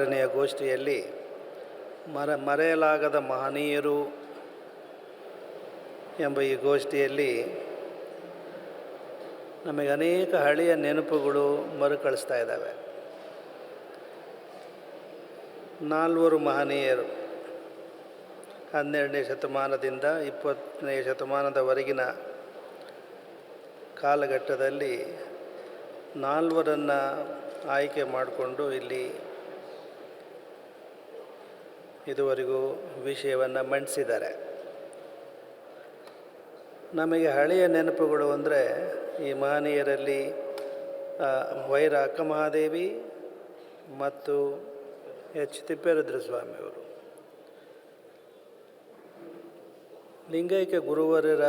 ಆರನೆಯ ಗೋಷ್ಠಿಯಲ್ಲಿ ಮರ, ಮರೆಯಲಾಗದ ಮಹನೀಯರು ಎಂಬ ಈ ಗೋಷ್ಠಿಯಲ್ಲಿ ನಮಗೆ ಅನೇಕ ಹಳೆಯ ನೆನಪುಗಳು ಮರುಕಳಿಸ್ತಾ ಇದ್ದಾವೆ. ನಾಲ್ವರು ಮಹನೀಯರು ಹನ್ನೆರಡನೇ ಶತಮಾನದಿಂದ ಇಪ್ಪತ್ತನೇ ಶತಮಾನದವರೆಗಿನ ಕಾಲಘಟ್ಟದಲ್ಲಿ ನಾಲ್ವರನ್ನು ಆಯ್ಕೆ ಮಾಡಿಕೊಂಡು ಇಲ್ಲಿ ಇದುವರೆಗೂ ವಿಷಯವನ್ನು ಮಂಡಿಸಿದ್ದಾರೆ. ನಮಗೆ ಹಳೆಯ ನೆನಪುಗಳು ಅಂದರೆ ಈ ಮಹನೀಯರಲ್ಲಿ ವೈರ ಅಕ್ಕ ಮಹಾದೇವಿ ಮತ್ತು ಎಚ್. ತಿಪ್ಪೇರುದ್ರ ಸ್ವಾಮಿಯವರು ಲಿಂಗೈಕ್ಯ ಗುರುವರರ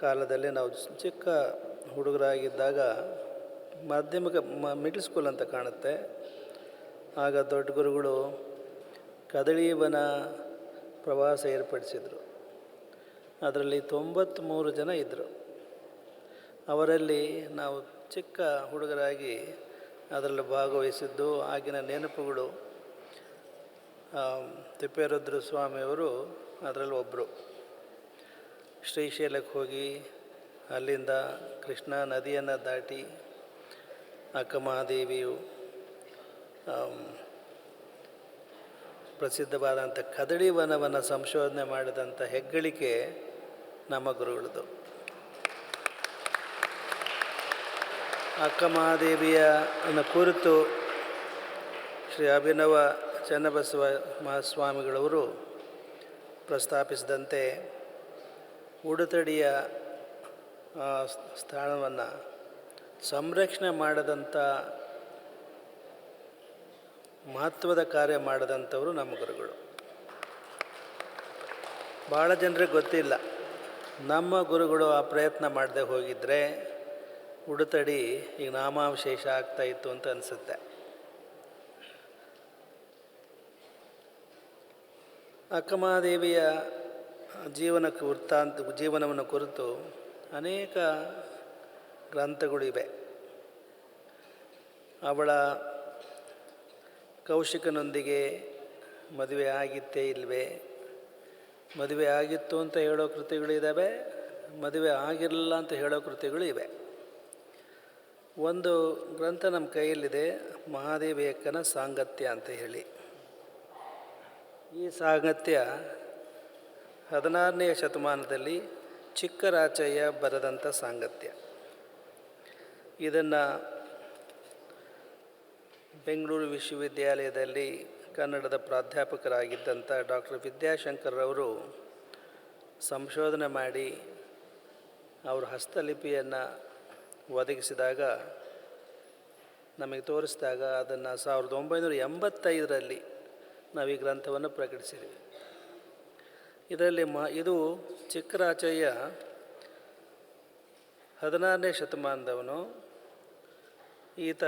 ಕಾಲದಲ್ಲಿ ನಾವು ಚಿಕ್ಕ ಹುಡುಗರಾಗಿದ್ದಾಗ ಮಾಧ್ಯಮಿಕ ಮಿಡ್ಲ್ ಸ್ಕೂಲ್ ಅಂತ ಕಾಣುತ್ತೆ. ಆಗ ದೊಡ್ಡ ಗುರುಗಳು ಕದಳೀವನ ಪ್ರವಾಸ ಏರ್ಪಡಿಸಿದರು. ಅದರಲ್ಲಿ ತೊಂಬತ್ತ್ಮೂರು ಜನ ಇದ್ದರು ಅವರಲ್ಲಿ ನಾವು ಚಿಕ್ಕ ಹುಡುಗರಾಗಿ ಅದರಲ್ಲಿ ಭಾಗವಹಿಸಿದ್ದು, ಆಗಿನ ನೆನಪುಗಳು ತಿಪ್ಪೇರುದ್ರ ಸ್ವಾಮಿಯವರು ಅದರಲ್ಲಿ ಒಬ್ಬರು ಶ್ರೀಶೈಲಕ್ಕೆ ಹೋಗಿ ಅಲ್ಲಿಂದ ಕೃಷ್ಣಾ ನದಿಯನ್ನು ದಾಟಿ ಅಕ್ಕಮಹಾದೇವಿಯು ಪ್ರಸಿದ್ಧವಾದಂಥ ಕದಳಿ ವನವನ್ನು ಸಂಶೋಧನೆ ಮಾಡಿದಂಥ ಹೆಗ್ಗಳಿಕೆ ನಮ್ಮ ಗುರುಗಳದು. ಅಕ್ಕಮಹಾದೇವಿಯ ಅನ್ನ ಕುರಿತು ಶ್ರೀ ಅಭಿನವ ಚನ್ನಬಸವ ಮಹಾಸ್ವಾಮಿಗಳವರು ಪ್ರಸ್ತಾಪಿಸಿದಂತೆ ಉಡುತಡಿಯ ಸ್ಥಾನವನ್ನು ಸಂರಕ್ಷಣೆ ಮಾಡದಂಥ ಮಹತ್ವದ ಕಾರ್ಯ ಮಾಡಿದಂಥವರು ನಮ್ಮ ಗುರುಗಳು. ಭಾಳ ಜನರಿಗೆ ಗೊತ್ತಿಲ್ಲ. ನಮ್ಮ ಗುರುಗಳು ಆ ಪ್ರಯತ್ನ ಮಾಡದೆ ಹೋಗಿದ್ದರೆ ಉಡುತಡಿ ಈಗ ನಾಮಾವಶೇಷ ಆಗ್ತಾ ಇತ್ತು ಅಂತ ಅನಿಸುತ್ತೆ. ಅಕ್ಕಮಹಾದೇವಿಯ ಜೀವನಕ್ಕೆ ವೃತ್ತಾಂತ, ಜೀವನವನ್ನು ಕುರಿತು ಅನೇಕ ಗ್ರಂಥಗಳಿವೆ ಅವಳ ಕೌಶಿಕನೊಂದಿಗೆ ಮದುವೆ ಆಗಿತ್ತೇ ಇಲ್ವೇ? ಮದುವೆ ಆಗಿತ್ತು ಅಂತ ಹೇಳೋ ಕೃತಿಗಳಿದ್ದಾವೆ ಮದುವೆ ಆಗಿರಲಿಲ್ಲ ಅಂತ ಹೇಳೋ ಕೃತಿಗಳು ಇವೆ. ಒಂದು ಗ್ರಂಥ ನಮ್ಮ ಕೈಯಲ್ಲಿದೆ ಮಹಾದೇವಿಯಕ್ಕನ ಸಾಂಗತ್ಯ ಅಂತ ಹೇಳಿ. ಈ ಸಾಂಗತ್ಯ ಹದಿನಾರನೆಯ ಶತಮಾನದಲ್ಲಿ ಚಿಕ್ಕರಾಚಯ್ಯ ಬರೆದಂಥ ಸಾಂಗತ್ಯ. ಇದನ್ನು ಬೆಂಗಳೂರು ವಿಶ್ವವಿದ್ಯಾಲಯದಲ್ಲಿ ಕನ್ನಡದ ಪ್ರಾಧ್ಯಾಪಕರಾಗಿದ್ದಂಥ ಡಾಕ್ಟರ್ ವಿದ್ಯಾಶಂಕರ್ರವರು ಸಂಶೋಧನೆ ಮಾಡಿ ಅವರ ಹಸ್ತಲಿಪಿಯನ್ನು ಒದಗಿಸಿದಾಗ ನಮಗೆ ತೋರಿಸಿದಾಗ ಅದನ್ನು ಸಾವಿರದ ಒಂಬೈನೂರ ಎಂಬತ್ತೈದರಲ್ಲಿ ನಾವು ಈ ಗ್ರಂಥವನ್ನು ಪ್ರಕಟಿಸಿದ್ವಿ. ಇದರಲ್ಲಿ ಮ ಇದು ಚಿಕ್ಕರಾಚಯ್ಯ ಹದಿನಾರನೇ ಶತಮಾನದವನು. ಈತ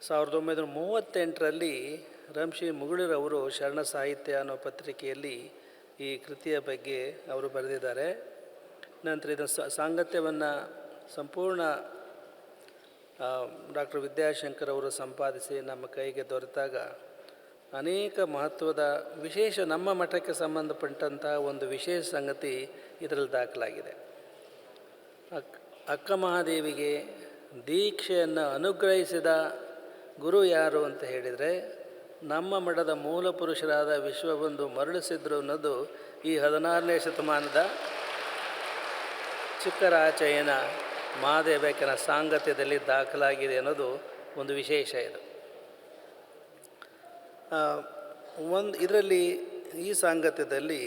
ಸಾವಿರದ ಒಂಬೈನೂರ ಮೂವತ್ತೆಂಟರಲ್ಲಿ ರಂಶಿ ಮುಗುಳಿರವರು ಶರಣ ಸಾಹಿತ್ಯ ಅನ್ನೋ ಪತ್ರಿಕೆಯಲ್ಲಿ ಈ ಕೃತಿಯ ಬಗ್ಗೆ ಅವರು ಬರೆದಿದ್ದಾರೆ. ನಂತರ ಇದರ ಸ- ಸಾಂಗತ್ಯವನ್ನು ಸಂಪೂರ್ಣ ಡಾಕ್ಟರ್ ವಿದ್ಯಾಶಂಕರ್ ಅವರು ಸಂಪಾದಿಸಿ ನಮ್ಮ ಕೈಗೆ ದೊರೆತಾಗ ಅನೇಕ ಮಹತ್ವದ, ವಿಶೇಷ ನಮ್ಮ ಮಠಕ್ಕೆ ಸಂಬಂಧಪಟ್ಟಂತಹ ಒಂದು ವಿಶೇಷ ಸಂಗತಿ ಇದರಲ್ಲಿ ದಾಖಲಾಗಿದೆ. ಅಕ್, ಅಕ್ಕ ಮಹಾದೇವಿಗೆ ದೀಕ್ಷೆಯನ್ನು ಅನುಗ್ರಹಿಸಿದ ಗುರು ಯಾರು ಅಂತ ಹೇಳಿದರೆ, ನಮ್ಮ ಮಠದ ಮೂಲ ಪುರುಷರಾದ ವಿಶ್ವಬಂಧು ಮರಳಿಸಿದ್ರು ಅನ್ನೋದು ಈ ಹದಿನಾರನೇ ಶತಮಾನದ ಚಿಕ್ಕರಾಚಯ್ಯನ ಮಹಾದೇವಕನ ಸಾಂಗತ್ಯದಲ್ಲಿ ದಾಖಲಾಗಿದೆ ಅನ್ನೋದು ಒಂದು ವಿಶೇಷ ಇದು. ಒಂದು ಇದರಲ್ಲಿ ಈ ಸಾಂಗತ್ಯದಲ್ಲಿ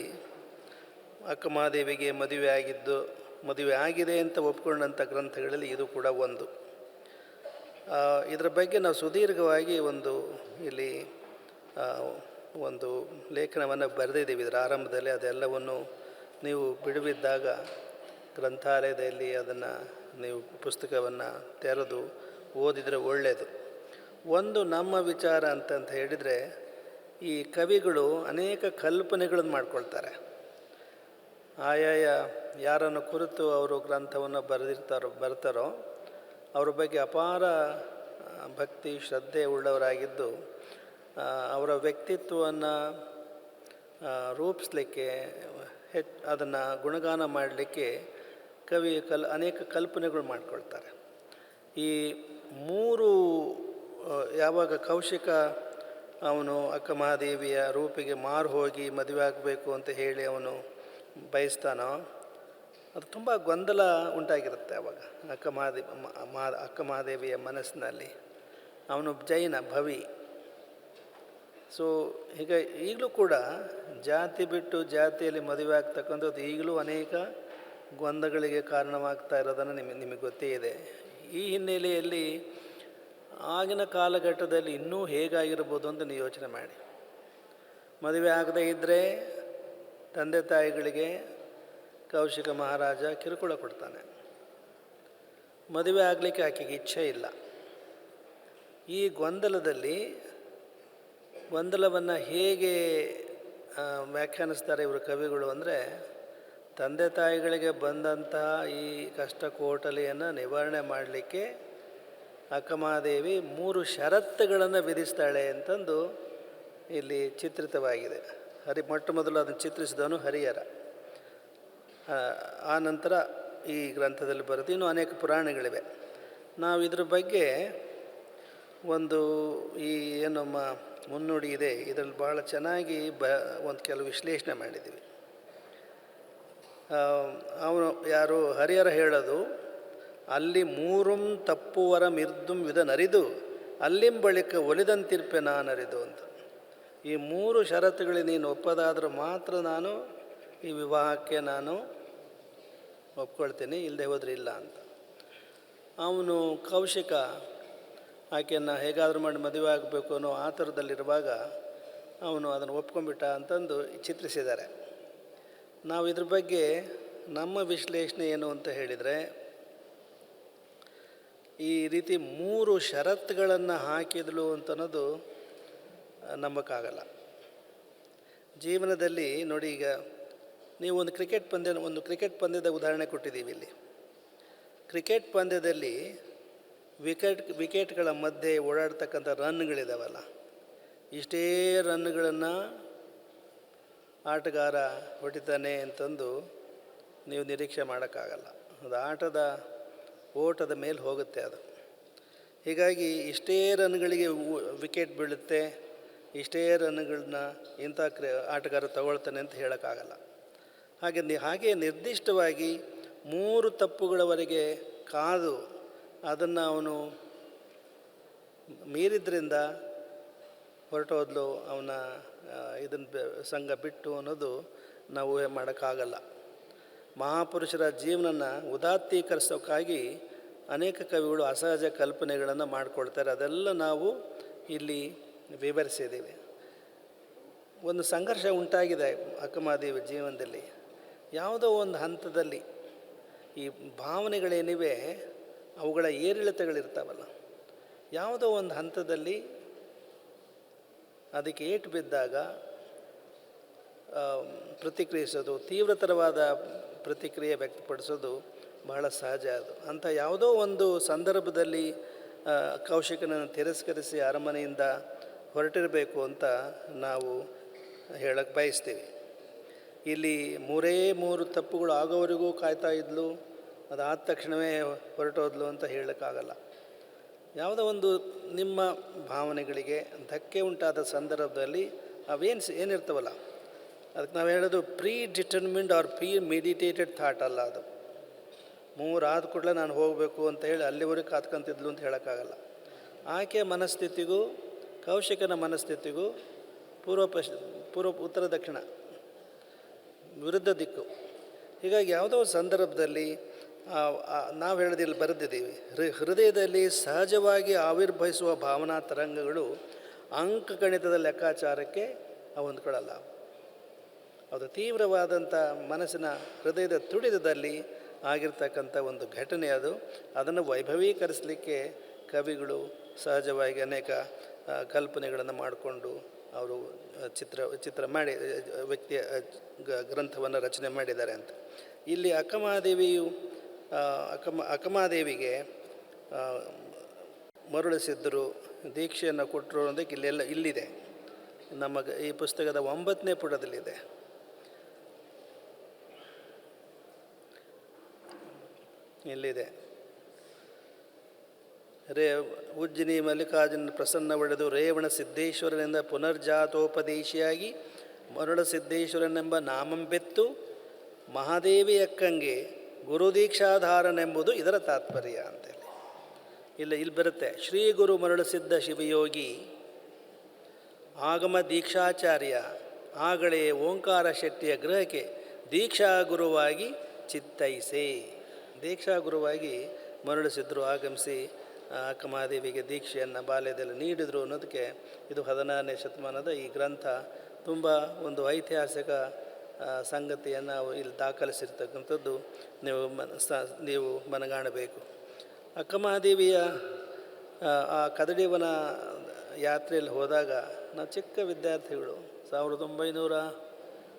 ಅಕ್ಕ ಮಹಾದೇವಿಗೆ ಮದುವೆ ಆಗಿದ್ದು ಮದುವೆ ಆಗಿದೆ ಅಂತ ಒಪ್ಕೊಂಡಂಥ ಗ್ರಂಥಗಳಲ್ಲಿ ಇದು ಕೂಡ ಒಂದು. ಇದರ ಬಗ್ಗೆ ನಾವು ಸುದೀರ್ಘವಾಗಿ ಒಂದು ಇಲ್ಲಿ ಒಂದು ಲೇಖನವನ್ನು ಬರೆದಿದ್ದೀವಿ. ಇದರ ಆರಂಭದಲ್ಲಿ ಅದೆಲ್ಲವನ್ನು ನೀವು ಬಿಡುವಿದ್ದಾಗ ಗ್ರಂಥಾಲಯದಲ್ಲಿ ಅದನ್ನು ನೀವು ಪುಸ್ತಕವನ್ನು ತೆರೆದು ಓದಿದರೆ ಒಳ್ಳೆಯದು ಒಂದು ನಮ್ಮ ವಿಚಾರ ಅಂತಂತ ಹೇಳಿದರೆ ಈ ಕವಿಗಳು ಅನೇಕ ಕಲ್ಪನೆಗಳನ್ನು ಮಾಡ್ಕೊಳ್ತಾರೆ. ಆಯಾಯ ಯಾರನ್ನು ಕುರಿತು ಅವರು ಗ್ರಂಥವನ್ನು ಬರೆದಿರ್ತಾರೋ, ಬರ್ತಾರೋ, ಅವರ ಬಗ್ಗೆ ಅಪಾರ ಭಕ್ತಿ, ಶ್ರದ್ಧೆ ಉಳ್ಳವರಾಗಿದ್ದು ಅವರ ವ್ಯಕ್ತಿತ್ವವನ್ನು ರೂಪಿಸ್ಲಿಕ್ಕೆ ಹೆಚ್ಚು ಅದನ್ನು ಗುಣಗಾನ ಮಾಡಲಿಕ್ಕೆ ಕವಿ ಕಲ್, ಅನೇಕ ಕಲ್ಪನೆಗಳು ಮಾಡಿಕೊಳ್ತಾರೆ. ಈ ಮೂರು ಯಾವಾಗ ಕೌಶಿಕ ಅವನು ಅಕ್ಕ ಮಹಾದೇವಿಯ ರೂಪಿಗೆ ಮಾರು ಹೋಗಿ ಮದುವೆ ಆಗಬೇಕು ಅಂತ ಹೇಳಿ ಅವನು ಬಯಸ್ತಾನೋ, ಅದು ತುಂಬ ಗೊಂದಲ ಉಂಟಾಗಿರುತ್ತೆ ಅವಾಗ. ಅಕ್ಕ ಮಹಾದೇ ಮಾ ಅಕ್ಕ ಮಹಾದೇವಿಯ ಮನಸ್ಸಿನಲ್ಲಿ. ಅವನು ಜೈನ ಭವಿ. ಸೊ ಈಗ ಈಗಲೂ ಕೂಡ ಜಾತಿ ಬಿಟ್ಟು ಜಾತಿಯಲ್ಲಿ ಮದುವೆ ಆಗ್ತಕ್ಕಂಥದ್ದು ಈಗಲೂ ಅನೇಕ ಗೊಂದಗಳಿಗೆ ಕಾರಣವಾಗ್ತಾ ಇರೋದನ್ನು ನಿಮಗೆ ನಿಮಗೆ ಗೊತ್ತೇ ಇದೆ. ಈ ಹಿನ್ನೆಲೆಯಲ್ಲಿ ಆಗಿನ ಕಾಲಘಟ್ಟದಲ್ಲಿ ಇನ್ನೂ ಹೇಗಾಗಿರ್ಬೋದು ಅಂತ ನೀವು ಯೋಚನೆ ಮಾಡಿ. ಮದುವೆ ಆಗದೇ ಇದ್ದರೆ ತಂದೆ ತಾಯಿಗಳಿಗೆ ಕೌಶಿಕ ಮಹಾರಾಜ ಕಿರುಕುಳ ಕೊಡ್ತಾನೆ. ಮದುವೆ ಆಗಲಿಕ್ಕೆ ಆಕೆಗೆ ಇಚ್ಛೆ ಇಲ್ಲ. ಈ ಗೊಂದಲದಲ್ಲಿ ಗೊಂದಲವನ್ನು ಹೇಗೆ ವ್ಯಾಖ್ಯಾನಿಸ್ತಾರೆ ಇವರು ಕವಿಗಳು ಅಂದರೆ, ತಂದೆ ತಾಯಿಗಳಿಗೆ ಬಂದಂತಹ ಈ ಕಷ್ಟ ಕೋಟಲೆಯನ್ನು ನಿವಾರಣೆ ಮಾಡಲಿಕ್ಕೆ ಅಕ್ಕಮಹಾದೇವಿ ಮೂರು ಷರತ್ತುಗಳನ್ನು ವಿಧಿಸ್ತಾಳೆ ಅಂತಂದು ಇಲ್ಲಿ ಚಿತ್ರಿತವಾಗಿದೆ. ಹರಿ ಮೊಟ್ಟ ಮೊದಲು ಅದನ್ನು ಚಿತ್ರಿಸಿದವನು ಹರಿಹರ. ಆ, ನಂತರ ಈ ಗ್ರಂಥದಲ್ಲಿ ಬರುತ್ತೆ ಇನ್ನೂ ಅನೇಕ ಪುರಾಣಗಳಿವೆ. ನಾವು ಇದ್ರ ಬಗ್ಗೆ ಒಂದು ಈ ಏನು ಮುನ್ನುಡಿ ಇದೆ ಇದರಲ್ಲಿ ಭಾಳ ಚೆನ್ನಾಗಿ ಬ ಒಂದು ಕೆಲವು ವಿಶ್ಲೇಷಣೆ ಮಾಡಿದ್ದೀವಿ. ಅವನು ಯಾರು ಹರಿಹರ ಹೇಳೋದು ಅಲ್ಲಿ ಮೂರುಂ ತಪ್ಪುವರ ಮಿರ್ದುಂ ವಿಧ ನರಿದು ಅಲ್ಲಿಂ ಬಳಿಕ ಒಲಿದಂತಿರ್ಪೆ ನಾನರಿದು ಅಂತ. ಈ ಮೂರು ಷರತ್ತುಗಳಿಗೆ ನೀನು ಒಪ್ಪದಾದರೂ ಮಾತ್ರ ನಾನು ಈ ವಿವಾಹಕ್ಕೆ ನಾನು ಒಪ್ಕೊಳ್ತೀನಿ ಇಲ್ಲದೆ ಹೋದ್ರೆ ಇಲ್ಲ ಅಂತ. ಅವನು ಕೌಶಿಕ ಆಕೆಯನ್ನು ಹೇಗಾದರೂ ಮಾಡಿ ಮದುವೆ ಆಗಬೇಕು ಅನ್ನೋ ಆ ಥರದಲ್ಲಿರುವಾಗ ಅವನು ಅದನ್ನು ಒಪ್ಕೊಂಡ್ಬಿಟ್ಟ ಅಂತಂದು ಚಿತ್ರಿಸಿದ್ದಾರೆ. ನಾವು ಇದ್ರ ಬಗ್ಗೆ ನಮ್ಮ ವಿಶ್ಲೇಷಣೆ ಏನು ಅಂತ ಹೇಳಿದರೆ ಈ ರೀತಿ ಮೂರು ಷರತ್ತುಗಳನ್ನು ಹಾಕಿದಳು ಅಂತ ಅನ್ನೋದು ಆ, ನಂಬಕ್ಕಾಗಲ್ಲ. ಜೀವನದಲ್ಲಿ ನೋಡಿ ಈಗ ನೀವು ಒಂದು ಕ್ರಿಕೆಟ್ ಪಂದ್ಯ ಒಂದು ಕ್ರಿಕೆಟ್ ಪಂದ್ಯದ ಉದಾಹರಣೆ ಕೊಟ್ಟಿದ್ದೀವಿ ಇಲ್ಲಿ. ಕ್ರಿಕೆಟ್ ಪಂದ್ಯದಲ್ಲಿ ವಿಕೆಟ್, ವಿಕೆಟ್ಗಳ ಮಧ್ಯೆ ಓಡಾಡ್ತಕ್ಕಂಥ ರನ್ಗಳಿದ್ದಾವಲ್ಲ ಇಷ್ಟೇ ರನ್ಗಳನ್ನು ಆಟಗಾರ ಹೊಡಿತಾನೆ ಅಂತಂದು ನೀವು ನಿರೀಕ್ಷೆ ಮಾಡೋಕ್ಕಾಗಲ್ಲ. ಅದು ಆಟದ ಓಟದ ಮೇಲೆ ಹೋಗುತ್ತೆ ಅದು. ಹೀಗಾಗಿ ಇಷ್ಟೇ ರನ್ಗಳಿಗೆ ವಿಕೆಟ್ ಬೀಳುತ್ತೆ ಇಷ್ಟೇ ರನ್ಗಳನ್ನ ಇಂಥ ಕ್ರ ಆಟಗಾರ ತಗೊಳ್ತಾನೆ ಅಂತ ಹೇಳೋಕ್ಕಾಗಲ್ಲ. ಹಾಗೆ ನಿ- ಹಾಗೆ ನಿರ್ದಿಷ್ಟವಾಗಿ ಮೂರು ತಪ್ಪುಗಳವರೆಗೆ ಕಾದು ಅದನ್ನು ಅವನು ಮೀರಿದ್ರಿಂದ ಹೊರಟೋದ್ಲು ಅವನ ಇದನ್ನು ಸಂಘ ಬಿಟ್ಟು ಅನ್ನೋದು ನಾವು ಊಹೆ ಮಾಡೋಕ್ಕಾಗಲ್ಲ. ಮಹಾಪುರುಷರ ಜೀವನನ ಉದಾತ್ತೀಕರಿಸೋಕ್ಕಾಗಿ ಅನೇಕ ಕವಿಗಳು ಅಸಹಜ ಕಲ್ಪನೆಗಳನ್ನು ಮಾಡಿಕೊಳ್ತಾರೆ. ಅದೆಲ್ಲ ನಾವು ಇಲ್ಲಿ ವಿವರಿಸಿದ್ದೀವಿ. ಒಂದು ಸಂಘರ್ಷ ಉಂಟಾಗಿದೆ ಅಕ್ಕಮಹಾದೇವಿ ಜೀವನದಲ್ಲಿ. ಯಾವುದೋ ಒಂದು ಹಂತದಲ್ಲಿ ಈ ಭಾವನೆಗಳೇನಿವೆ, ಅವುಗಳ ಏರಿಳಿತಗಳಿರ್ತಾವಲ್ಲ. ಯಾವುದೋ ಒಂದು ಹಂತದಲ್ಲಿ ಅದಕ್ಕೆ ಏಟು ಬಿದ್ದಾಗ ಪ್ರತಿಕ್ರಿಯಿಸೋದು, ತೀವ್ರತರವಾದ ಪ್ರತಿಕ್ರಿಯೆ ವ್ಯಕ್ತಪಡಿಸೋದು ಬಹಳ ಸಹಜ ಅದು. ಅಂಥ ಯಾವುದೋ ಒಂದು ಸಂದರ್ಭದಲ್ಲಿ ಕೌಶಿಕನನ್ನು ತಿರಸ್ಕರಿಸಿ ಅರಮನೆಯಿಂದ ಹೊರಟಿರಬೇಕು ಅಂತ ನಾವು ಹೇಳಕ್ಕೆ ಬಯಸ್ತೀವಿ. ಇಲ್ಲಿ ಮೂರೇ ಮೂರು ತಪ್ಪುಗಳು ಆಗೋವರೆಗೂ ಕಾಯ್ತಾ ಇದ್ಲು, ಅದಾದ ತಕ್ಷಣವೇ ಹೊರಟೋದ್ಲು ಅಂತ ಹೇಳೋಕ್ಕಾಗಲ್ಲ. ಯಾವುದೋ ಒಂದು ನಿಮ್ಮ ಭಾವನೆಗಳಿಗೆ ಧಕ್ಕೆ ಉಂಟಾದ ಸಂದರ್ಭದಲ್ಲಿ ಅವೇನು ಏನಿರ್ತವಲ್ಲ, ಅದಕ್ಕೆ ನಾವು ಹೇಳೋದು predetermined or premeditated thought ಅಲ್ಲ ಅದು. ಮೂರು ಆದ ಕೂಡಲೇ ನಾನು ಹೋಗಬೇಕು ಅಂತ ಹೇಳಿ ಅಲ್ಲಿವರೆಗೆ ಕಾತ್ಕೊಂತಿದ್ಲು ಅಂತ ಹೇಳೋಕ್ಕಾಗಲ್ಲ. ಆಕೆ ಮನಸ್ಥಿತಿಗೂ ಕೌಶಿಕನ ಮನಸ್ಥಿತಿಗೂ ಪೂರ್ವ ಪಶ್, ಪೂರ್ವ ಉತ್ತರ ದಕ್ಷಿಣ ವಿರುದ್ಧ ದಿಕ್ಕು. ಹೀಗಾಗಿ ಯಾವುದೋ ಸಂದರ್ಭದಲ್ಲಿ ನಾವು ಹೇಳೋದಿಲ್ಲಿ ಬರೆದಿದ್ದೀವಿ, ಹೃ- ಹೃದಯದಲ್ಲಿ ಸಹಜವಾಗಿ ಆವಿರ್ಭವಿಸುವ ಭಾವನಾ ತರಂಗಗಳು ಅಂಕಗಣಿತದ ಲೆಕ್ಕಾಚಾರಕ್ಕೆ ಹೊಂದ್ಕೊಳ್ಳಲ್ಲ. ಅದು ತೀವ್ರವಾದಂಥ ಮನಸ್ಸಿನ ಹೃದಯದ ತುಡಿತದಲ್ಲಿ ಆಗಿರ್ತಕ್ಕಂಥ ಒಂದು ಘಟನೆ ಅದು. ಅದನ್ನು ವೈಭವೀಕರಿಸಲಿಕ್ಕೆ ಕವಿಗಳು ಸಹಜವಾಗಿ ಅನೇಕ ಕಲ್ಪನೆಗಳನ್ನು ಮಾಡಿಕೊಂಡು ಅವರು ಚಿತ್ರ ಚಿತ್ರ ಮಾಡಿ ವ್ಯಕ್ತಿಯ ಗ್ರಂಥವನ್ನು ರಚನೆ ಮಾಡಿದ್ದಾರೆ ಅಂತ. ಇಲ್ಲಿ ಅಕ್ಕಮಹಾದೇವಿಯು ಆ, ಅಕ್ಕಮ ಅಕ್ಕಮಹಾದೇವಿಗೆ ಮರುಳಿಸಿದ್ದರು ದೀಕ್ಷೆಯನ್ನು ಕೊಟ್ಟರು ಅನ್ನೋದಕ್ಕೆ ಇಲ್ಲೆಲ್ಲ ಇಲ್ಲಿದೆ. ನಮ್ಮ ಈ ಪುಸ್ತಕದ ಒಂಬತ್ತನೇ ಪುಟದಲ್ಲಿದೆ. ಇಲ್ಲಿದೆ. ರೇ ಉಜ್ಜಿನಿ ಮಲ್ಲಿಕಾರ್ಜುನ ಪ್ರಸನ್ನ ಒಡೆದು ರೇವಣ ಸಿದ್ದೇಶ್ವರನಿಂದ ಪುನರ್ಜಾತೋಪದೇಶಿಯಾಗಿ ಮರುಳ ಸಿದ್ದೇಶ್ವರನೆಂಬ ನಾಮಂಬೆತ್ತು ಮಹಾದೇವಿ ಅಕ್ಕಂಗೆ ಗುರುದೀಕ್ಷಾಧಾರನೆಂಬುದು ಇದರ ತಾತ್ಪರ್ಯ ಅಂತೇಳಿ. ಇಲ್ಲ, ಇಲ್ಲಿ ಬರುತ್ತೆ. ಶ್ರೀ ಗುರು ಮರಳಸಿದ್ದ ಶಿವಯೋಗಿ, ಆಗಮ ದೀಕ್ಷಾಚಾರ್ಯ ಆಗಳೇ ಓಂಕಾರ ಶಕ್ತಿಯ ಗೃಹಕ್ಕೆ ದೀಕ್ಷಾ ಗುರುವಾಗಿ ಚಿತ್ತೈಸೆ. ದೀಕ್ಷಾ ಗುರುವಾಗಿ ಮರಳಿಸಿದ್ರು ಆಗಮಿಸಿ ಅಕ್ಕಮಹಾದೇವಿಗೆ ದೀಕ್ಷೆಯನ್ನು ಬಾಲ್ಯದಲ್ಲಿ ನೀಡಿದರು ಅನ್ನೋದಕ್ಕೆ ಇದು ಹದಿನಾರನೇ ಶತಮಾನದ ಈ ಗ್ರಂಥ ತುಂಬ ಒಂದು ಐತಿಹಾಸಿಕ ಸಂಗತಿಯನ್ನು ಇಲ್ಲಿ ದಾಖಲಿಸಿರ್ತಕ್ಕಂಥದ್ದು ನೀವು ಮನ ನೀವು ಮನಗಾಣಬೇಕು. ಅಕ್ಕಮಹಾದೇವಿಯ ಆ, ಕದಡಿವನ ಯಾತ್ರೆಯಲ್ಲಿ ಹೋದಾಗ ನಾವು ಚಿಕ್ಕ ವಿದ್ಯಾರ್ಥಿಗಳು ಸಾವಿರದ ಒಂಬೈನೂರ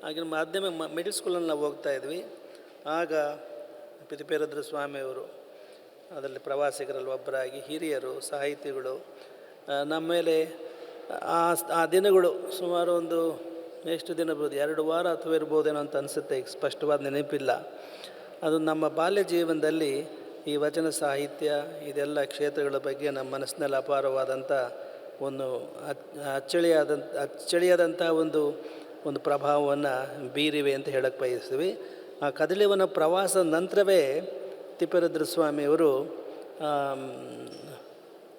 ಆಗಿನ ಮಾಧ್ಯಮ ಮಿಡ್ಲ್ ಸ್ಕೂಲಲ್ಲಿ ನಾವು ಹೋಗ್ತಾ ಇದ್ವಿ. ಆಗ ಪಿತಿಪೇರದ್ರ ಸ್ವಾಮಿಯವರು ಅದರಲ್ಲಿ ಪ್ರವಾಸಿಗರಲ್ಲಿ ಒಬ್ಬರಾಗಿ ಹಿರಿಯರು, ಸಾಹಿತಿಗಳು ನಮ್ಮ ಮೇಲೆ ಆ ಆ ದಿನಗಳು ಸುಮಾರು ಒಂದು ಎಷ್ಟು ದಿನ ಇರ್ಬೋದು? ಎರಡು ವಾರ ಅಥವಾ ಇರ್ಬೋದೇನೋ ಅಂತ ಅನಿಸುತ್ತೆ. ಸ್ಪಷ್ಟವಾದ ನೆನಪಿಲ್ಲ. ಅದು ನಮ್ಮ ಬಾಲ್ಯ ಜೀವನದಲ್ಲಿ ಈ ವಚನ ಸಾಹಿತ್ಯ, ಇದೆಲ್ಲ ಕ್ಷೇತ್ರಗಳ ಬಗ್ಗೆ ನಮ್ಮ ಮನಸ್ಸಿನಲ್ಲಿ ಅಪಾರವಾದಂಥ ಒಂದು ಅಚ್ಚ ಅಚ್ಚಳಿಯಾದಂಥ ಅಚ್ಚಳಿಯಾದಂಥ ಒಂದು ಒಂದು ಪ್ರಭಾವವನ್ನು ಬೀರಿವೆ ಅಂತ ಹೇಳಕ್ಕೆ ಬಯಸ್ತೀವಿ. ಆ ಕದಳಿವನ ಪ್ರವಾಸ ನಂತರವೇ ತಿಪ್ಪೇರುದ್ರ ಸ್ವಾಮಿಯವರು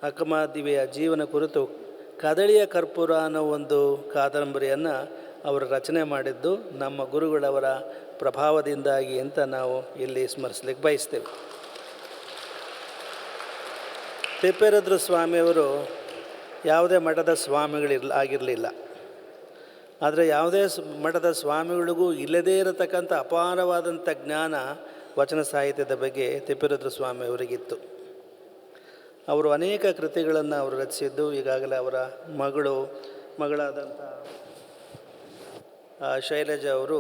ಅಕ್ಕಮಾದಿವೆಯ ಜೀವನ ಕುರಿತು ಕದಳಿಯ ಕರ್ಪೂರ ಅನ್ನೋ ಒಂದು ಕಾದಂಬರಿಯನ್ನು ಅವರು ರಚನೆ ಮಾಡಿದ್ದು ನಮ್ಮ ಗುರುಗಳವರ ಪ್ರಭಾವದಿಂದಾಗಿ ಅಂತ ನಾವು ಇಲ್ಲಿ ಸ್ಮರಿಸ್ಲಿಕ್ಕೆ ಬಯಸ್ತೇವೆ. ತಿಪ್ಪೇರುದ್ರ ಸ್ವಾಮಿಯವರು ಯಾವುದೇ ಮಠದ ಸ್ವಾಮಿಗಳಿರ್ಲ, ಆಗಿರಲಿಲ್ಲ. ಆದರೆ ಯಾವುದೇ ಮಠದ ಸ್ವಾಮಿಗಳಿಗೂ ಇಲ್ಲದೇ ಇರತಕ್ಕಂಥ ಅಪಾರವಾದಂಥ ಜ್ಞಾನ ವಚನ ಸಾಹಿತ್ಯದ ಬಗ್ಗೆ ತಿಪ್ಪೇರುದ್ರ ಸ್ವಾಮಿಯವರಿಗಿತ್ತು ಅವರು ಅನೇಕ ಕೃತಿಗಳನ್ನು ಅವರು ರಚಿಸಿದ್ದು ಈಗಾಗಲೇ ಅವರ ಮಗಳು ಮಗಳಾದಂಥ ಶೈಲಜ ಅವರು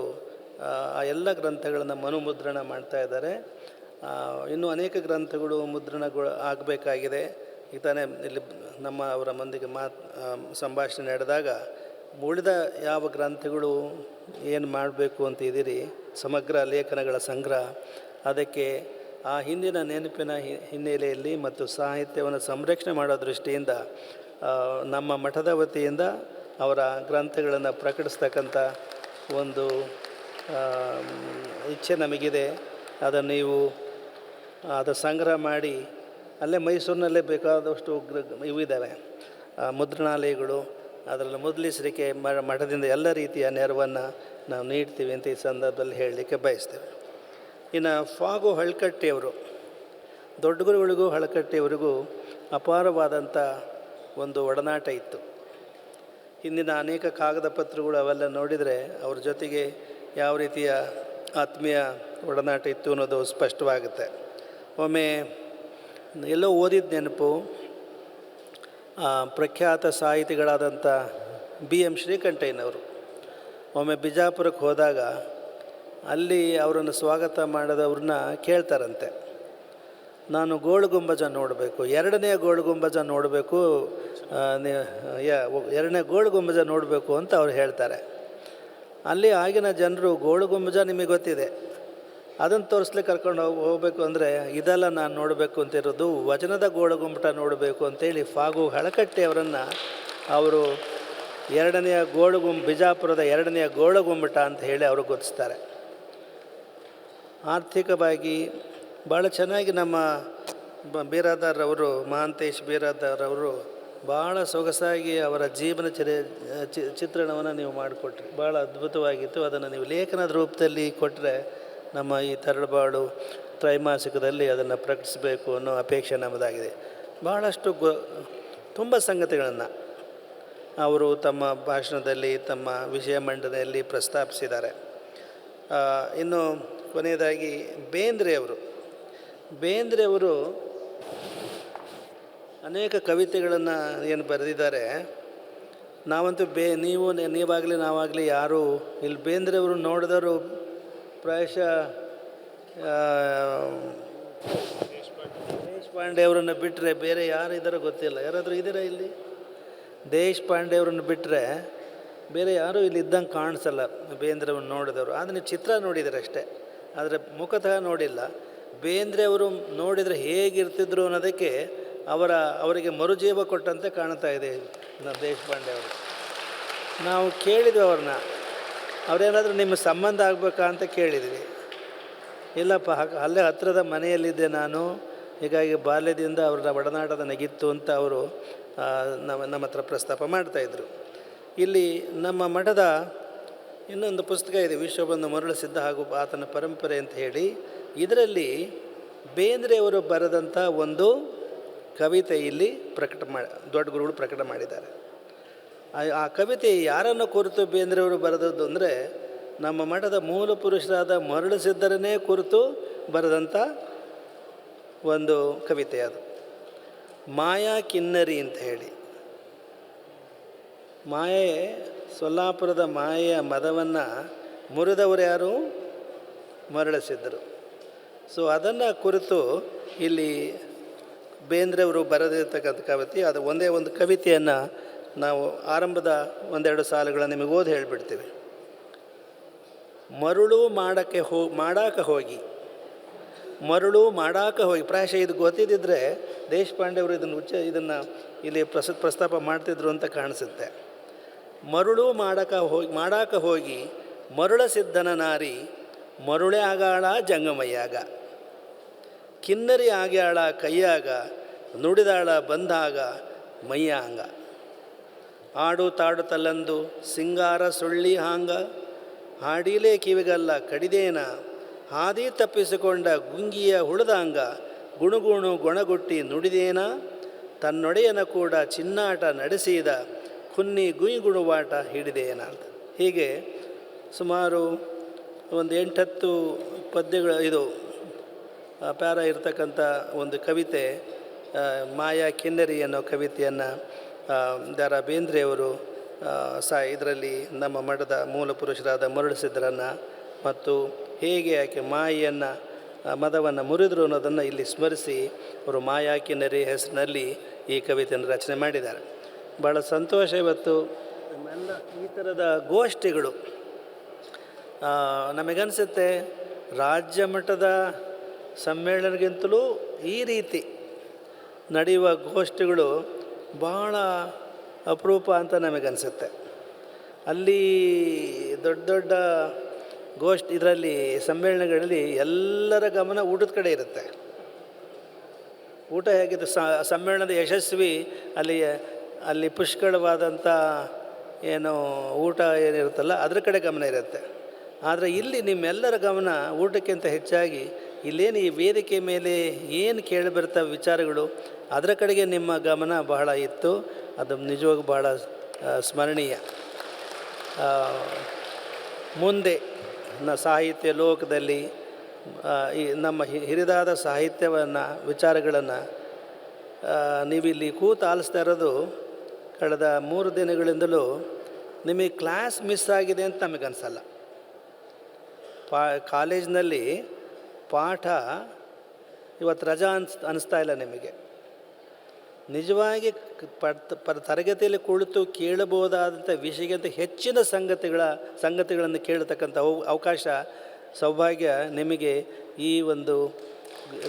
ಆ, ಎಲ್ಲ ಗ್ರಂಥಗಳನ್ನು ಮನುಮುದ್ರಣ ಮಾಡ್ತಾ ಇದ್ದಾರೆ. ಇನ್ನೂ ಅನೇಕ ಗ್ರಂಥಗಳು ಮುದ್ರಣಗಳು ಆಗಬೇಕಾಗಿದೆ. ಈಗ ತಾನೇ ಇಲ್ಲಿ ನಮ್ಮ ಅವರ ಮಂದಿಗೆ ಮಾತು ಸಂಭಾಷಣೆ ನಡೆದಾಗ ಉಳಿದ ಯಾವ ಗ್ರಂಥಗಳು ಏನು ಮಾಡಬೇಕು ಅಂತ ಇದ್ದೀರಿ? ಸಮಗ್ರ ಲೇಖನಗಳ ಸಂಗ್ರಹ. ಅದಕ್ಕೆ ಆ ಹಿಂದಿನ ನೆನಪಿನ ಹಿನ್ನೆಲೆಯಲ್ಲಿ ಮತ್ತು ಸಾಹಿತ್ಯವನ್ನು ಸಂರಕ್ಷಣೆ ಮಾಡೋ ದೃಷ್ಟಿಯಿಂದ ನಮ್ಮ ಮಠದ ವತಿಯಿಂದ ಅವರ ಗ್ರಂಥಗಳನ್ನು ಪ್ರಕಟಿಸ್ತಕ್ಕಂಥ ಒಂದು ಇಚ್ಛೆ ನಮಗಿದೆ. ಅದನ್ನು ನೀವು, ಅದು ಸಂಗ್ರಹ ಮಾಡಿ, ಅಲ್ಲೇ ಮೈಸೂರಿನಲ್ಲೇ ಬೇಕಾದಷ್ಟು ಇವು ಇದ್ದಾವೆ ಮುದ್ರಣಾಲಯಗಳು, ಅದರಲ್ಲಿ ಮೊದಲಿಸಲಿಕ್ಕೆ ಮಠದಿಂದ ಎಲ್ಲ ರೀತಿಯ ನೆರವನ್ನು ನಾವು ನೀಡ್ತೀವಿ ಅಂತ ಈ ಸಂದರ್ಭದಲ್ಲಿ ಹೇಳಲಿಕ್ಕೆ ಬಯಸ್ತೇವೆ. ಇನ್ನು ಫಾಗು ಹಳ್ಕಟ್ಟಿಯವರು, ದೊಡ್ಡ ಗುರುಗಳಿಗೂ ಹಳಕಟ್ಟಿಯವರಿಗೂ ಅಪಾರವಾದಂಥ ಒಂದು ಒಡನಾಟ ಇತ್ತು. ಹಿಂದಿನ ಅನೇಕ ಕಾಗದ ಪತ್ರಗಳು ಅವೆಲ್ಲ ನೋಡಿದರೆ ಅವ್ರ ಜೊತೆಗೆ ಯಾವ ರೀತಿಯ ಆತ್ಮೀಯ ಒಡನಾಟ ಇತ್ತು ಅನ್ನೋದು ಸ್ಪಷ್ಟವಾಗುತ್ತೆ. ಒಮ್ಮೆ ಎಲ್ಲೋ ಓದಿದ ನೆನಪು ಪ್ರಖ್ಯಾತ ಸಾಹಿತಿಗಳಾದಂಥ ಬಿ ಎಂ ಶ್ರೀಕಂಠಯ್ಯನವರು ಒಮ್ಮೆ ಬಿಜಾಪುರಕ್ಕೆ ಹೋದಾಗ ಅಲ್ಲಿ ಅವರನ್ನು ಸ್ವಾಗತ ಮಾಡಿದವ್ರನ್ನ ಕೇಳ್ತಾರಂತೆ. ನಾನು ಗೋಳು ಗುಂಬಜ ನೋಡಬೇಕು, ಎರಡನೇ ಗೋಳು ಗುಂಬಜ ನೋಡಬೇಕು ಎರಡನೇ ಗೋಳು ಗುಂಬಜ ನೋಡಬೇಕು ಅಂತ ಅವ್ರು ಹೇಳ್ತಾರೆ. ಅಲ್ಲಿ ಆಗಿನ ಜನರು ಗೋಳು ಗುಂಬಜ ನಿಮಗೆ ಗೊತ್ತಿದೆ, ಅದನ್ನು ತೋರಿಸ್ಲಿಕ್ಕೆ ಕರ್ಕೊಂಡು ಹೋಗಿ, ಹೋಗಬೇಕು ಅಂದರೆ ಇದೆಲ್ಲ ನಾನು ನೋಡಬೇಕು ಅಂತಿರೋದು ವಚನದ ಗೋಳು ಗುಂಬಟ ನೋಡಬೇಕು ಅಂತೇಳಿ ಫಾಗು ಹಳಕಟ್ಟಿ ಅವರನ್ನು ಅವರು ಎರಡನೆಯ ಗೋಳುಗುಂ, ಬಿಜಾಪುರದ ಎರಡನೆಯ ಗೋಳುಗುಂಬಟ ಅಂತ ಹೇಳಿ ಅವರು ಗೊತ್ತಿಸ್ತಾರೆ ಆರ್ಥಿಕವಾಗಿ ಭಾಳ ಚೆನ್ನಾಗಿ ನಮ್ಮ ಬೀರಾದಾರವರು ಮಹಾಂತೇಶ್ ಬೀರಾದಾರವರು ಭಾಳ ಸೊಗಸಾಗಿ ಅವರ ಜೀವನ ಚರಿ ಚಿತ್ರಣವನ್ನು ನೀವು ಮಾಡಿಕೊಟ್ರಿ. ಭಾಳ ಅದ್ಭುತವಾಗಿತ್ತು. ಅದನ್ನು ನೀವು ಲೇಖನದ ರೂಪದಲ್ಲಿ ಕೊಟ್ಟರೆ ನಮ್ಮ ಈ ತರಳುಬಾಳು ತ್ರೈಮಾಸಿಕದಲ್ಲಿ ಅದನ್ನು ಪ್ರಕಟಿಸಬೇಕು ಅನ್ನೋ ಅಪೇಕ್ಷೆ ನಮ್ಮದಾಗಿದೆ. ಭಾಳಷ್ಟು ಗೊ, ತುಂಬ ಸಂಗತಿಗಳನ್ನು ಅವರು ತಮ್ಮ ಭಾಷಣದಲ್ಲಿ ತಮ್ಮ ವಿಷಯ ಮಂಡನೆಯಲ್ಲಿ ಪ್ರಸ್ತಾಪಿಸಿದ್ದಾರೆ. ಇನ್ನು ಕೊನೆಯದಾಗಿ ಬೇಂದ್ರೆಯವರು ಬೇಂದ್ರೆಯವರು ಬೇಂದ್ರೆ ಅವರು ಅನೇಕ ಕವಿತೆಗಳನ್ನು ಏನು ಬರೆದಿದ್ದಾರೆ. ನಾವಂತೂ ಬೇ ನೀವು ನೀವಾಗಲಿ ನಾವಾಗಲಿ ಯಾರು ಇಲ್ಲಿ ಬೇಂದ್ರೆ ಅವರು ನೋಡಿದವರು ಪ್ರಾಯಶಃ ದೇಶಪಾಂಡೆ ಅವರನ್ನು ಬಿಟ್ಟರೆ ಬೇರೆ ಯಾರು ಇದ್ದಾರೋ ಗೊತ್ತಿಲ್ಲ. ಯಾರಾದರೂ ಇದ್ದೀರಾ ಇಲ್ಲಿ? ದೇಶಪಾಂಡೆ ಅವರನ್ನು ಬಿಟ್ಟರೆ ಬೇರೆ ಯಾರೂ ಇಲ್ಲಿ ಇದ್ದಂಗೆ ಕಾಣಿಸಲ್ಲ ಬೇಂದ್ರವನ್ನು ನೋಡಿದವರು. ಆದರೆ ನೀವು ಚಿತ್ರ ನೋಡಿದರೆ ಅಷ್ಟೇ. ಆದರೆ ಮುಖತಃ ನೋಡಿಲ್ಲ. ಬೇಂದ್ರೆ ಅವರು ನೋಡಿದರೆ ಹೇಗಿರ್ತಿದ್ರು ಅನ್ನೋದಕ್ಕೆ ಅವರ, ಅವರಿಗೆ ಮರುಜೀವ ಕೊಟ್ಟಂತೆ ಕಾಣ್ತಾ ಇದೆ ದೇಶಪಾಂಡೆ ಅವರು ನಾವು ಕೇಳಿದ್ವಿ ಅವ್ರನ್ನ. ಅವರೇನಾದರೂ ನಿಮ್ಮ ಸಂಬಂಧ ಆಗಬೇಕಾ ಅಂತ ಕೇಳಿದ್ವಿ. ಇಲ್ಲಪ್ಪ ಅಲ್ಲೇ ಹತ್ತಿರದ ಮನೆಯಲ್ಲಿದ್ದೆ ನಾನು. ಹೀಗಾಗಿ ಬಾಲ್ಯದಿಂದ ಅವ್ರನ್ನ ಒಡನಾಟದ ನೆಗಿತ್ತು ಅಂತ ಅವರು ನಮ್ಮ ನಮ್ಮ ಹತ್ರ ಪ್ರಸ್ತಾಪ ಮಾಡ್ತಾಯಿದ್ರು ಇಲ್ಲಿ ನಮ್ಮ ಮಠದ ಇನ್ನೊಂದು ಪುಸ್ತಕ ಇದೆ ವಿಶ್ವವನ್ನು ಸಿದ್ಧ ಹಾಗೂ ಆತನ ಪರಂಪರೆ ಅಂತ ಹೇಳಿ. ಇದರಲ್ಲಿ ಬೇಂದ್ರೆಯವರು ಬರೆದಂಥ ಒಂದು ಕವಿತೆ ಇಲ್ಲಿ ಪ್ರಕಟ ಮಾಡಿ ದೊಡ್ಡ ಗುರುಗಳು ಪ್ರಕಟ ಮಾಡಿದ್ದಾರೆ. ಆ ಕವಿತೆ ಯಾರನ್ನು ಕುರಿತು ಬೇಂದ್ರೆಯವರು ಬರೆದದ್ದು ಅಂದರೆ, ನಮ್ಮ ಮಠದ ಮೂಲ ಪುರುಷರಾದ ಮರಳು ಸಿದ್ಧರನ್ನೇ ಕುರಿತು ಬರೆದಂಥ ಒಂದು ಕವಿತೆ ಅದು. ಮಾಯಾ ಕಿನ್ನರಿ ಅಂತ ಹೇಳಿ. ಮಾಯೆ ಸೊಲ್ಲಾಪುರದ ಮಾಯೆಯ ಮದವನ್ನು ಮುರಿದವರು ಯಾರು? ಮರಳಿಸಿದ್ದರು. ಸೊ ಅದನ್ನು ಕುರಿತು ಇಲ್ಲಿ ಬೇಂದ್ರೆಯವರು ಬರೆದಿರ್ತಕ್ಕಂಥ ಕವಿತೆ, ಅದು ಒಂದೇ ಒಂದು ಕವಿತೆಯನ್ನು ನಾವು ಆರಂಭದ ಒಂದೆರಡು ಸಾಲುಗಳನ್ನು ನಿಮಗೆ ಓದಿ ಹೇಳಿಬಿಡ್ತೀವಿ. ಮರುಳು ಮಾಡಕ್ಕೆ ಹೋ, ಮಾಡಾಕ ಹೋಗಿ. ಮರುಳು ಮಾಡಾಕ ಹೋಗಿ. ಪ್ರಾಯಶಃ ಇದು ಗೊತ್ತಿದ್ದಿದ್ರೆ ದೇಶಪಾಂಡೆಯವರು ಇದನ್ನು ಉಚ್ಚ ಇದನ್ನು ಇಲ್ಲಿ ಪ್ರಸ ಪ್ರಸ್ತಾಪ ಮಾಡ್ತಿದ್ರು ಅಂತ ಕಾಣಿಸುತ್ತೆ. ಮರುಳು ಮಾಡಕ ಹೋಗಿ ಮಾಡಾಕ ಹೋಗಿ ಮರುಳ ಸಿದ್ಧನ ನಾರಿ ಮರುಳೆ ಆಗಾಳ ಜಂಗಮಯ್ಯಾಗ. ಕಿನ್ನರಿ ಆಗ್ಯಾಳ ಕೈಯಾಗ, ನುಡಿದಾಳ ಬಂದಾಗ ಮೈಯಾಂಗ ಆಡು ತಾಡು ತಲ್ಲಂದು ಸಿಂಗಾರ ಸುಳ್ಳಿ ಹಾಂಗ, ಹಾಡಿಲೇ ಕಿವಿಗಲ್ಲ ಕಡಿದೇನ ಹಾದಿ ತಪ್ಪಿಸಿಕೊಂಡ ಗುಂಗಿಯ ಹುಳದಾಂಗ ಗುಣುಗುಣು ಗೊಣಗುಟ್ಟಿ ನುಡಿದೇನ? ತನ್ನೊಡೆಯನ ಕೂಡ ಚಿನ್ನಾಟ ನಡೆಸಿದ ಕುನ್ನಿ ಗುಯಿಗುಣುವಾಟ ಹಿಡಿದೇನ ಅಂತ. ಹೀಗೆ ಸುಮಾರು ಒಂದು ಎಂಟತ್ತು ಪದ್ಯಗಳು ಇದು ಪ್ಯಾರ ಇರತಕ್ಕಂಥ ಒಂದು ಕವಿತೆ ಮಾಯಾ ಕಿನ್ನರಿ ಅನ್ನೋ ಕವಿತೆಯನ್ನು ದಾರಾ ಬೇಂದ್ರೆಯವರು ಸಹ ಇದರಲ್ಲಿ ನಮ್ಮ ಮಠದ ಮೂಲ ಪುರುಷರಾದ ಮತ್ತು ಹೇಗೆ ಆಕೆ ಮಾಯನ್ನು ಮದವನ್ನು ಮುರಿದ್ರು ಅನ್ನೋದನ್ನು ಇಲ್ಲಿ ಸ್ಮರಿಸಿ ಅವರು ಮಾಯಾಕಿ ನರಿ ಹೆಸರಿನಲ್ಲಿ ಈ ಕವಿತೆಯನ್ನು ರಚನೆ ಮಾಡಿದ್ದಾರೆ. ಭಾಳ ಸಂತೋಷ ಇವತ್ತು. ನಮ್ಮೆಲ್ಲ ಈ ಥರದ ಗೋಷ್ಠಿಗಳು ನಮಗನ್ಸುತ್ತೆ ರಾಜ್ಯ ಮಟ್ಟದ ಸಮ್ಮೇಳನಗಿಂತಲೂ ಈ ರೀತಿ ನಡೆಯುವ ಗೋಷ್ಠಿಗಳು ಭಾಳ ಅಪರೂಪ ಅಂತ ನಮಗನ್ಸುತ್ತೆ. ಅಲ್ಲಿ ದೊಡ್ಡ ದೊಡ್ಡ ಗೋಷ್ಠಿ ಇದರಲ್ಲಿ ಸಮ್ಮೇಳನಗಳಲ್ಲಿ ಎಲ್ಲರ ಗಮನ ಊಟದ ಕಡೆ ಇರುತ್ತೆ. ಊಟ ಹೇಗಿದೆ ಸಮ್ಮೇಳನದ ಯಶಸ್ವಿ, ಅಲ್ಲಿ ಅಲ್ಲಿ ಪುಷ್ಕಳವಾದಂಥ ಏನು ಊಟ ಏನಿರುತ್ತಲ್ಲ, ಅದರ ಕಡೆ ಗಮನ ಇರುತ್ತೆ. ಆದರೆ ಇಲ್ಲಿ ನಿಮ್ಮೆಲ್ಲರ ಗಮನ ಊಟಕ್ಕಿಂತ ಹೆಚ್ಚಾಗಿ ಇಲ್ಲೇನು ಈ ವೇದಿಕೆ ಮೇಲೆ ಏನು ಕೇಳಿಬರ್ತಾವೆ ವಿಚಾರಗಳು, ಅದರ ಕಡೆಗೆ ನಿಮ್ಮ ಗಮನ ಬಹಳ ಇತ್ತು. ಅದು ನಿಜವಾಗೂ ಬಹಳ ಸ್ಮರಣೀಯ. ಮುಂದೆ. ನ ಸಾಹಿತ್ಯ ಲೋಕದಲ್ಲಿ ಈ ನಮ್ಮ ಹಿರಿದಾದ ಸಾಹಿತ್ಯವನ್ನು, ವಿಚಾರಗಳನ್ನು ನೀವಿಲ್ಲಿ ಕೂತು ಆಲಿಸ್ತಾ ಇರೋದು ಕಳೆದ ಮೂರು ದಿನಗಳಿಂದಲೂ ನಿಮಗೆ ಕ್ಲಾಸ್ ಮಿಸ್ ಆಗಿದೆ ಅಂತ ನಮಗೆ ಅನಿಸಲ್ಲ ಪಾ, ಕಾಲೇಜ್ನಲ್ಲಿ ಪಾಠ ಇವತ್ತು ರಜಾ ಅನ್ಸ್, ಅನಿಸ್ತಾ ಇಲ್ಲ ನಿಮಗೆ. ನಿಜವಾಗಿ ಪಡ್- ಪರ ತರಗತಿಯಲ್ಲಿ ಕುಳಿತು ಕೇಳಬಹುದಾದಂಥ ವಿಷಯಕ್ಕಿಂತ ಹೆಚ್ಚಿನ ಸಂಗತಿಗಳ, ಸಂಗತಿಗಳನ್ನು ಕೇಳತಕ್ಕಂಥ ಅವ- ಅವಕಾಶ, ಸೌಭಾಗ್ಯ ನಿಮಗೆ ಈ ಒಂದು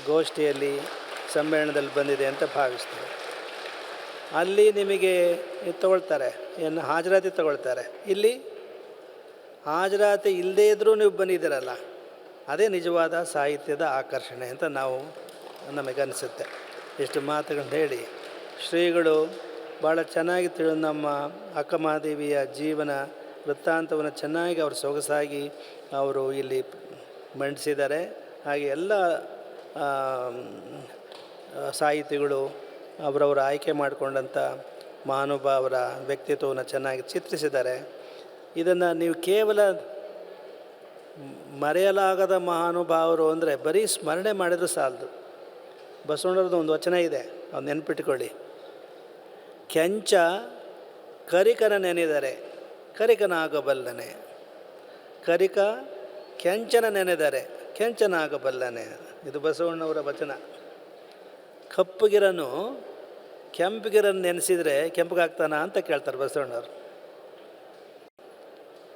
ಗೋಷ್ಠಿಯಲ್ಲಿ ಸಮ್ಮೇಳನದಲ್ಲಿ ಬಂದಿದೆ ಅಂತ ಭಾವಿಸ್ತೇವೆ ಅಲ್ಲಿ ನಿಮಗೆ ತಗೊಳ್ತಾರೆ, ಏನು ಹಾಜರಾತಿ ತಗೊಳ್ತಾರೆ. ಇಲ್ಲಿ ಹಾಜರಾತಿ ಇಲ್ಲದೇ ಇದ್ದರೂ ನೀವು ಬಂದಿದ್ದೀರಲ್ಲ, ಅದೇ ನಿಜವಾದ ಸಾಹಿತ್ಯದ ಆಕರ್ಷಣೆ ಅಂತ ನಾವು ನಮಗನ್ನಿಸುತ್ತೆ ಇಷ್ಟು ಮಾತುಗಳನ್ನ ಹೇಳಿ. ಶ್ರೀಗಳು ಭಾಳ ಚೆನ್ನಾಗಿ ತಿಳಿದು ನಮ್ಮ ಅಕ್ಕಮಹಾದೇವಿಯ ಜೀವನ ವೃತ್ತಾಂತವನ್ನು ಚೆನ್ನಾಗಿ ಅವರು ಸೊಗಸಾಗಿ ಅವರು ಇಲ್ಲಿ ಮಂಡಿಸಿದ್ದಾರೆ. ಹಾಗೆ ಎಲ್ಲ ಸಾಹಿತಿಗಳು ಅವರವರ ಆಯ್ಕೆ ಮಾಡಿಕೊಂಡಂಥ ಮಹಾನುಭಾವರ ವ್ಯಕ್ತಿತ್ವವನ್ನು ಚೆನ್ನಾಗಿ ಚಿತ್ರಿಸಿದ್ದಾರೆ. ಇದನ್ನು ನೀವು ಕೇವಲ ಮರೆಯಲಾಗದ ಮಹಾನುಭಾವರು ಅಂದರೆ ಬರೀ ಸ್ಮರಣೆ ಮಾಡಿದರೂ ಸಾಲದು. ಬಸವಣ್ಣರದ್ದು ಒಂದು ವಚನ ಇದೆ, ಅವ್ನು ನೆನ್ಪಿಟ್ಕೊಳ್ಳಿ. ಕೆಂಚ ಕರಿಕನ ನೆನೆದರೆ ಕರಿಕನಾಗಬಲ್ಲನೆ. ಕರಿಕ ಕೆಂಚನ ನೆನೆದರೆ ಕೆಂಚನಾಗಬಲ್ಲನೆ. ಇದು ಬಸವಣ್ಣವರ ವಚನ. ಕಪ್ಪುಗಿರನು ಕೆಂಪುಗಿರನ್ನು ನೆನೆಸಿದರೆ ಕೆಂಪಗಾಗ್ತಾನ ಅಂತ ಕೇಳ್ತಾರೆ ಬಸವಣ್ಣವರು.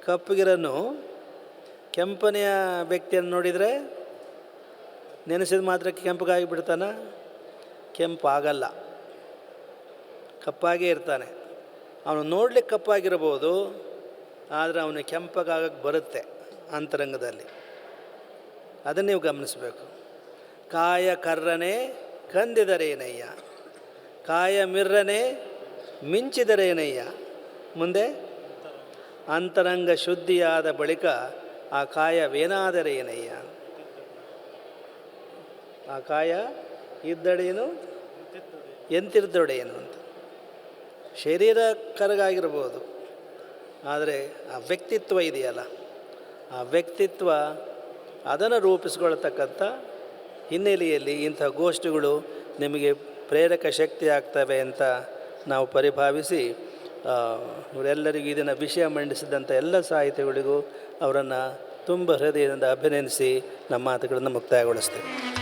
ಕಪ್ಪುಗಿರನು ಕೆಂಪನೆಯ ವ್ಯಕ್ತಿಯನ್ನು ನೋಡಿದರೆ ನೆನೆಸಿದ ಮಾತ್ರಕ್ಕೆ ಕೆಂಪಗಾಗಿ ಬಿಡ್ತಾನ ಕೆಂಪಾಗಲ್ಲ. ಕಪ್ಪಾಗೇ ಇರ್ತಾನೆ. ಅವನು ನೋಡ್ಲಿಕ್ಕೆ ಕಪ್ಪಾಗಿರ್ಬೋದು, ಆದರೆ ಅವನು ಕೆಂಪಗಾಗಕ್ಕೆ ಬರುತ್ತೆ ಅಂತರಂಗದಲ್ಲಿ. ಅದನ್ನು ನೀವು ಗಮನಿಸಬೇಕು. ಕಾಯ ಕರ್ರನೆ ಕಂದಿದರೇನಯ್ಯ? ಕಾಯ ಮಿರ್ರನೆ ಮಿಂಚಿದರೇನಯ್ಯ? ಮುಂದೆ? ಅಂತರಂಗ ಶುದ್ಧಿಯಾದ ಬಳಿಕ ಆ ಕಾಯವೇನಾದರೇನಯ್ಯ ಆ ಕಾಯ ಇದ್ದಡೇನು ಎಂತಿರ್ದೊಡೇನು ಅಂತ ಶರೀರ ಕರಗಾಗಿರ್ಬೋದು. ಆದರೆ ಆ ವ್ಯಕ್ತಿತ್ವ ಇದೆಯಲ್ಲ? ಆ ವ್ಯಕ್ತಿತ್ವ ಅದನ್ನು ರೂಪಿಸ್ಕೊಳ್ತಕ್ಕಂಥ ಹಿನ್ನೆಲೆಯಲ್ಲಿ ಇಂಥ ಗೋಷ್ಠಿಗಳು ನಿಮಗೆ ಪ್ರೇರಕ ಶಕ್ತಿ ಆಗ್ತವೆ ಅಂತ ನಾವು ಪರಿಭಾವಿಸಿ ಇವರೆಲ್ಲರಿಗೂ ಇದನ್ನು ವಿಷಯ ಮಂಡಿಸಿದಂಥ ಎಲ್ಲ ಸಾಹಿತಿಗಳಿಗೂ ಅವರನ್ನು ತುಂಬ ಹೃದಯದಿಂದ ಅಭಿನಂದಿಸಿ ನಮ್ಮ ಮಾತುಗಳನ್ನು ಮುಕ್ತಾಯಗೊಳಿಸ್ತೇವೆ